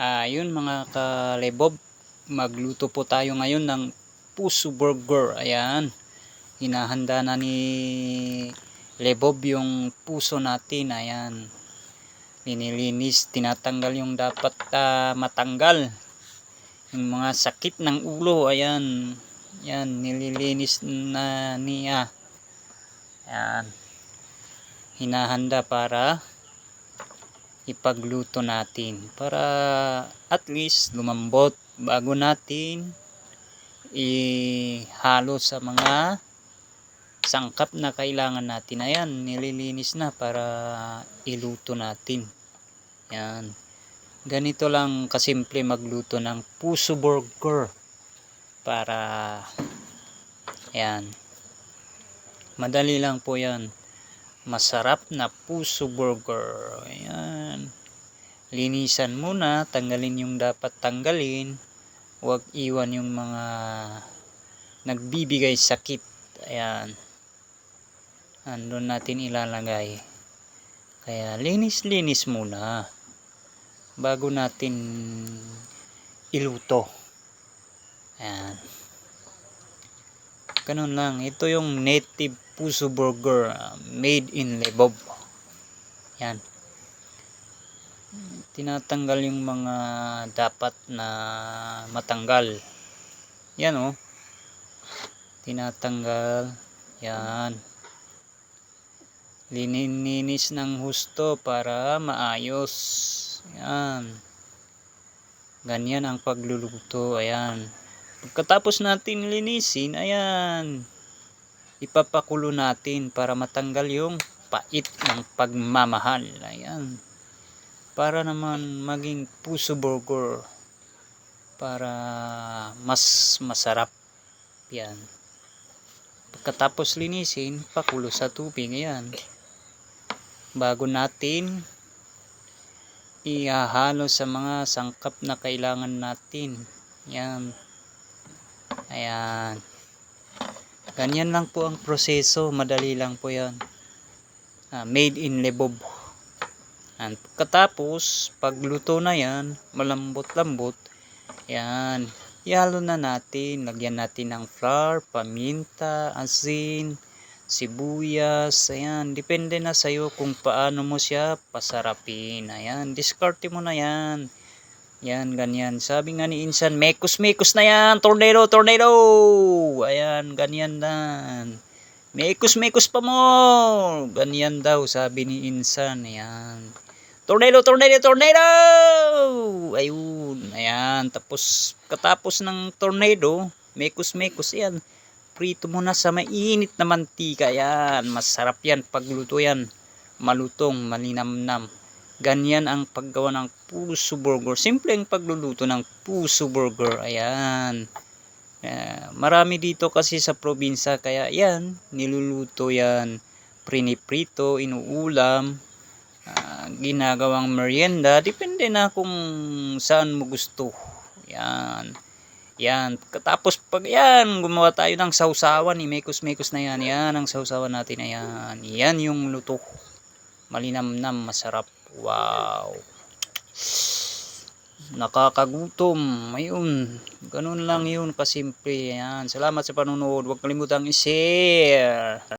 Ayun mga kalebob, magluto po tayo ngayon ng puso burger. Ayan, hinahanda na ni Lebob yung puso natin. Ayan, linilinis, tinatanggal yung dapat ah, matanggal. Yung mga sakit ng ulo, ayan, yan, nililinis na niya. Ayan, hinahanda para ipagluto natin para at least lumambot bago natin ihalo sa mga sangkap na kailangan natin. Ayan, nililinis na para iluto natin. Yan. Ganito lang kasimple magluto ng puso burger para yan. Madali lang po yan masarap na puso burger. Ayan. Linisan muna, tanggalin yung dapat tanggalin. Huwag iwan yung mga nagbibigay sakit. Ayan. Andun natin ilalagay. Kaya linis-linis muna bago natin iluto. Ayan. Ganun lang. Ito yung native puso burger uh, made in Lebob. Yan. Tinatanggal yung mga dapat na matanggal. Yan oh. Tinatanggal. Yan. Linininis ng husto para maayos. Yan. Ganyan ang pagluluto. Ayan. Pagkatapos natin linisin, ayan ipapakulo natin para matanggal yung pait ng pagmamahal. Ayan. Para naman maging puso burger. Para mas masarap. Yan. Pagkatapos linisin, pakulo sa tubig. Ayan. Bago natin ihahalo sa mga sangkap na kailangan natin. Yan. Ayan. Ganyan lang po ang proseso. Madali lang po yan. Ah, made in Lebob. And katapos, pagluto na yan, malambot-lambot, yan, ihalo na natin. Lagyan natin ng flour, paminta, asin, sibuyas, ayan. Depende na sa'yo kung paano mo siya pasarapin. Ayan, diskarte mo na yan. Yan, ganyan. Sabi nga ni Insan, mekos-mekos na yan. Tornado, tornado. Ayan, ganyan dan. Mekos-mekos pa mo. Ganyan daw, sabi ni Insan. Ayan. Tornado, tornado, tornado. Ayun. Ayan. Tapos, katapos ng tornado, mekos-mekos yan. Prito mo na sa mainit na mantika. Ayan. Masarap yan pagluto yan. Malutong, malinamnam. Ganyan ang paggawa ng puso burger. Simple ang pagluluto ng puso burger. Ayan. Uh, marami dito kasi sa probinsya. Kaya yan, niluluto yan. Priniprito, inuulam. Uh, ginagawang merienda. Depende na kung saan mo gusto. Yan. Yan. Tapos pag yan, gumawa tayo ng sausawan. Mekos-mekos na yan. Yan ang sausawan natin. Ayan. Yan yung luto. Malinamnam, masarap. Wow. Nakakagutom. Ayun. Ganun lang yun kasimple. Yan. Salamat sa panonood. Huwag kalimutang i-share.